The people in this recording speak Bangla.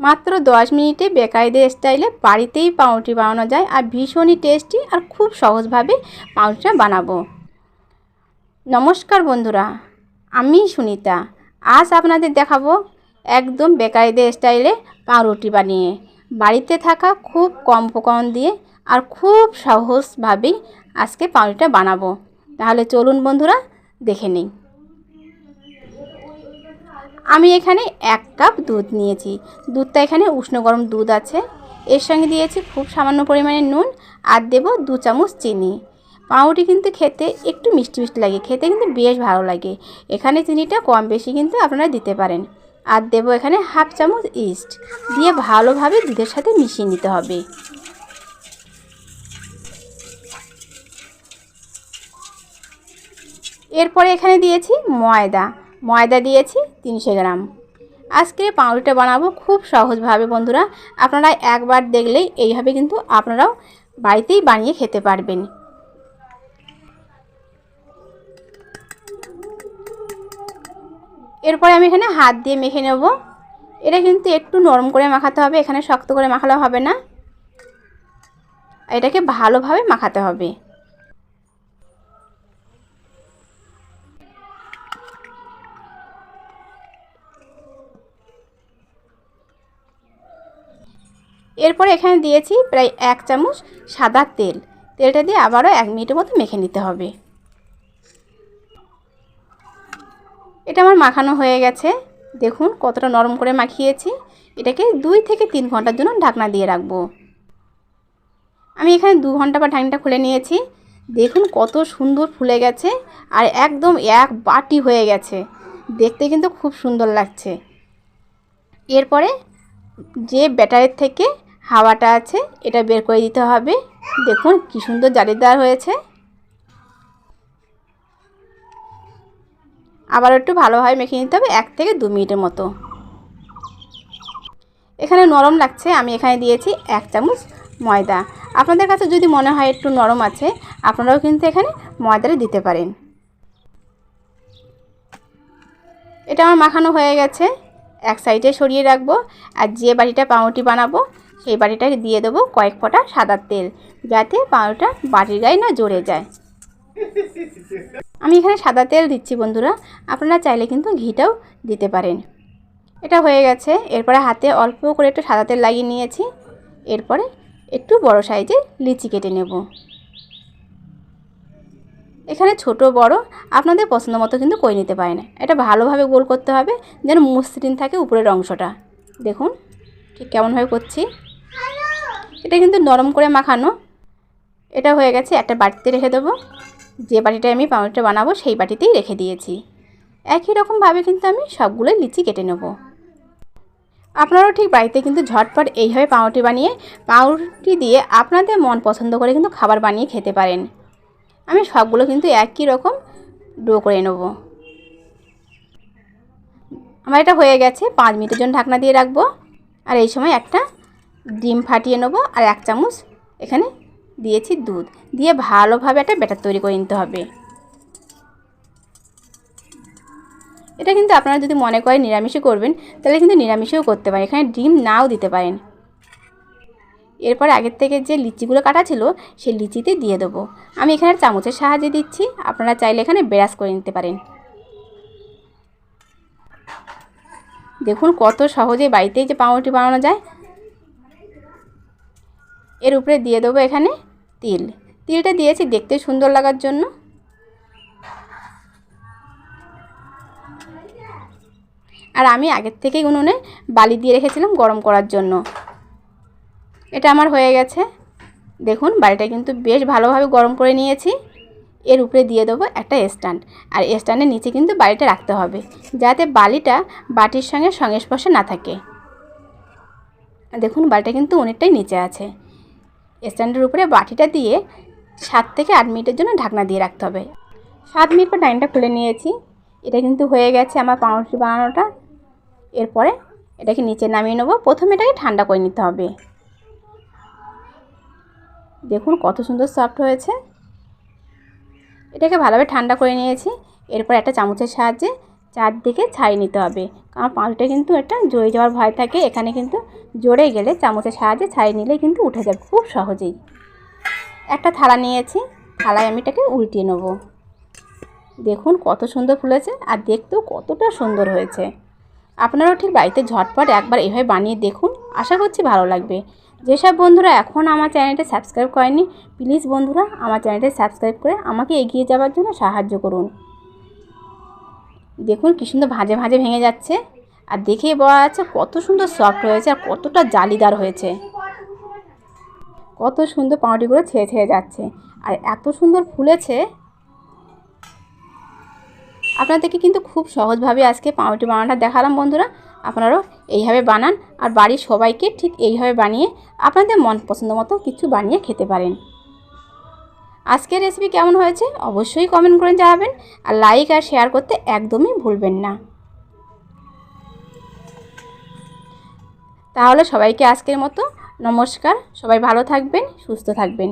মাত্র দশ মিনিটে বেকারিদের স্টাইলে বাড়িতেই পাউরুটি বানানো যায় আর ভীষণই টেস্টি আর খুব সহজভাবে পাউরুটিটা বানাবো। নমস্কার বন্ধুরা, আমি সুনিতা। আজ আপনাদের দেখাবো একদম বেকারিদের স্টাইলে পাউরুটি বানিয়ে। বাড়িতে থাকা খুব কম উপকরণ দিয়ে আর খুব সহজভাবেই আজকে পাউরুটিটা বানাবো। তাহলে চলুন বন্ধুরা, দেখে নিই। আমি এখানে এক কাপ দুধ নিয়েছি। দুধটা এখানে উষ্ণ গরম দুধ আছে। এর সঙ্গে দিয়েছি খুব সামান্য পরিমাণে নুন আর দেবো দু চামচ চিনি। পাউরুটি কিন্তু খেতে একটু মিষ্টি মিষ্টি লাগে, খেতে কিন্তু বেশ ভালো লাগে। এখানে চিনিটা কম বেশি কিন্তু আপনারা দিতে পারেন। আর দেবো এখানে হাফ চামচ ইস্ট দিয়ে ভালোভাবে দুধের সাথে মিশিয়ে নিতে হবে। এরপরে এখানে দিয়েছি ময়দা। ময়দা দিয়েছি তিনশো গ্রাম। আজকে পাউরুটিটা বানাবো খুব সহজভাবে বন্ধুরা। আপনারা একবার দেখলেই এইভাবে কিন্তু আপনারাও বাড়িতেই বানিয়ে খেতে পারবেন। এরপরে আমি এখানে হাত দিয়ে মেখে নেব। এটা কিন্তু একটু নরম করে মাখাতে হবে, এখানে শক্ত করে মাখালে হবে না। এটাকে ভালোভাবে মাখাতে হবে। এরপরে এখানে দিয়েছি প্রায় এক চামচ সাদা তেল। তেলটা দিয়ে আবারও এক মিনিটের মতো মেখে নিতে হবে। এটা আমার মাখানো হয়ে গেছে। দেখুন কতটা নরম করে মাখিয়েছি। এটাকে দুই থেকে তিন ঘণ্টার জন্য ঢাকনা দিয়ে রাখব। আমি এখানে দু ঘণ্টা বা ঢাকনাটা খুলে নিয়েছি। দেখুন কত সুন্দর ফুলে গেছে আর একদম এক বাটি হয়ে গেছে। দেখতে কিন্তু খুব সুন্দর লাগছে। এরপরে যে ব্যাটারের থেকে হাওয়াটা আছে, এটা বের করে দিতে হবে। দেখুন কি সুন্দর জালিদার হয়েছে। আবার একটু ভালোভাবে মেখে নিতে হবে, এক থেকে দু মিনিটের মতো। এখানে নরম লাগছে, আমি এখানে দিয়েছি এক চামচ ময়দা। আপনাদের কাছে যদি মনে হয় একটু নরম আছে, আপনারাও কিন্তু এখানে ময়দাটা দিতে পারেন। এটা আমার মাখানো হয়ে গেছে, এক সাইডে সরিয়ে রাখব, আর যে বাটিটা পাউরুটি বানাবো সেই বাটিটাকে দিয়ে দেবো কয়েক ফোঁটা সাদা তেল, যাতে পাউরুটা বাটির গায়ে না জড়ে যায়। আমি এখানে সাদা তেল দিচ্ছি বন্ধুরা, আপনারা চাইলে কিন্তু ঘিটাও দিতে পারেন। এটা হয়ে গেছে, এরপরে হাতে অল্প করে একটু সাদা তেল লাগিয়ে নিয়েছি, এরপরে একটু বড় সাইজে লিচি কেটে নেব। এখানে ছোট, বড়, আপনাদের পছন্দ মতো কিন্তু কই নিতে পারেন। এটা ভালোভাবে গোল করতে হবে, যেন মসৃণ থাকে উপরের অংশটা। দেখুন, ঠিক কেমনভাবে করছি। এটা কিন্তু নরম করে মাখানো। এটা হয়ে গেছে একটা বাটিতে রেখে দেবো। যে বাটিটায় আমি পাউরুটিটা বানাবো সেই বাটিতেই রেখে দিয়েছি। একই রকমভাবে কিন্তু আমি সবগুলো লিচি কেটে নেব। আপনারাও ঠিক বাড়িতে কিন্তু ঝটপট এইভাবে পাউরুটি বানিয়ে, পাউরুটি দিয়ে আপনাদের মন পছন্দ করে কিন্তু খাবার বানিয়ে খেতে পারেন। আমি সবগুলো কিন্তু একই রকম ডো করে নেব। আমার এটা হয়ে গেছে, পাঁচ মিনিটের জন্য ঢাকনা দিয়ে রাখব। আর এই সময় একটা ডিম ফাটিয়ে নেব আর এক চামচ এখানে দিয়েছি দুধ। দিয়ে ভালোভাবে একটা ব্যাটার তৈরি করে নিতে হবে। এটা কিন্তু আপনারা যদি মনে করেন নিরামিষে করবেন, তাহলে কিন্তু নিরামিষেও করতে পারেন। এখানে ডিম নাও দিতে পারেন। এরপর আগের থেকে যে লিচিগুলো কাটা ছিল, সেই লিচিতে দিয়ে দেবো। আমি এখানে চামচের সাহায্যে দিচ্ছি, আপনারা চাইলে এখানে ব্রাশ করে নিতে পারেন। দেখুন কত সহজে বাড়িতেই যে পাউরুটি বানানো যায় এর উপরে দিয়ে দেবো এখানে তিল। তিলটা দিয়েছি দেখতে সুন্দর লাগার জন্য। আর আমি আগের থেকেই উনুনে বালি দিয়ে রেখেছিলাম গরম করার জন্য। এটা আমার হয়ে গেছে। দেখুন বালিটা কিন্তু বেশ ভালোভাবে গরম করে নিয়েছি। এর উপরে দিয়ে দেবো একটা স্ট্যান্ড। আর স্ট্যান্ডের নিচে কিন্তু বালিটা রাখতে হবে, যাতে বালিটা বাটির সঙ্গে সংস্পর্শে না থাকে। দেখুন বালিটা কিন্তু অনেকটাই নিচে আছে। স্ট্যান্ডের উপরে বাটিটা দিয়ে সাত থেকে আট মিনিটের জন্য ঢাকনা দিয়ে রাখতে হবে। সাত মিনিট পর ডাইনটা খুলে নিয়েছি। এটা কিন্তু হয়ে গেছে আমার পাউরুটি বানানোটা। এরপরে এটাকে নিচে নামিয়ে নেব। প্রথমে এটাকে ঠান্ডা করে নিতে হবে। দেখুন কত সুন্দর সফট হয়েছে। এটাকে ভালোভাবে ঠান্ডা করে নিয়েছি। এরপর একটা চামচের সাহায্যে চারদিকে ছাই নিতে হবে। কারণ পাউরুটিটা কিন্তু একটা জড়ে যাওয়ার ভয় থাকে। এখানে কিন্তু জড়ে গেলে চামচের সাহায্যে ছাই নিলে কিন্তু উঠে যাবে খুব সহজেই। একটা থালা নিয়েছি। থালায় আমি এটাকে উল্টিয়ে নেব। দেখুন কত সুন্দর ফুলেছে আর দেখতেও কতটা সুন্দর হয়েছে। আপনারাও ঠিক বাড়িতে ঝটপট একবার এভাবে বানিয়ে দেখুন। আশা করছি ভালো লাগবে। যেসব বন্ধুরা এখন আমার চ্যানেলটা সাবস্ক্রাইব করেনি প্লিজ বন্ধুরা আমার চ্যানেলটা সাবস্ক্রাইব করে আমাকে এগিয়ে যাওয়ার জন্য সাহায্য করুন। দেখুন কী সুন্দর ভাজে ভাজে ভেঙে যাচ্ছে। আর দেখেই বলা যাচ্ছে কত সুন্দর সফট হয়েছে আর কতটা জালিদার হয়েছে। কত সুন্দর পাউরুটিগুলো ছেয়ে ছেয়ে যাচ্ছে। আর এত সুন্দর ফুলেছে। আপনাদেরকে কিন্তু খুব সহজভাবে আজকে পাউরুটি বানানোটা দেখালাম বন্ধুরা। আপনারাও এইভাবে বানান। আর বাড়ির সবাইকে ঠিক এইভাবে বানিয়ে আপনাদের মন পছন্দ মতো কিছু বানিয়ে খেতে পারেন। আজকের রেসিপি কেমন হয়েছে অবশ্যই কমেন্ট করে জানাবেন আর লাইক আর শেয়ার করতে একদমই ভুলবেন না। তাহলে সবাইকে আজকের মতো নমস্কার, সবাই ভালো থাকবেন, সুস্থ থাকবেন।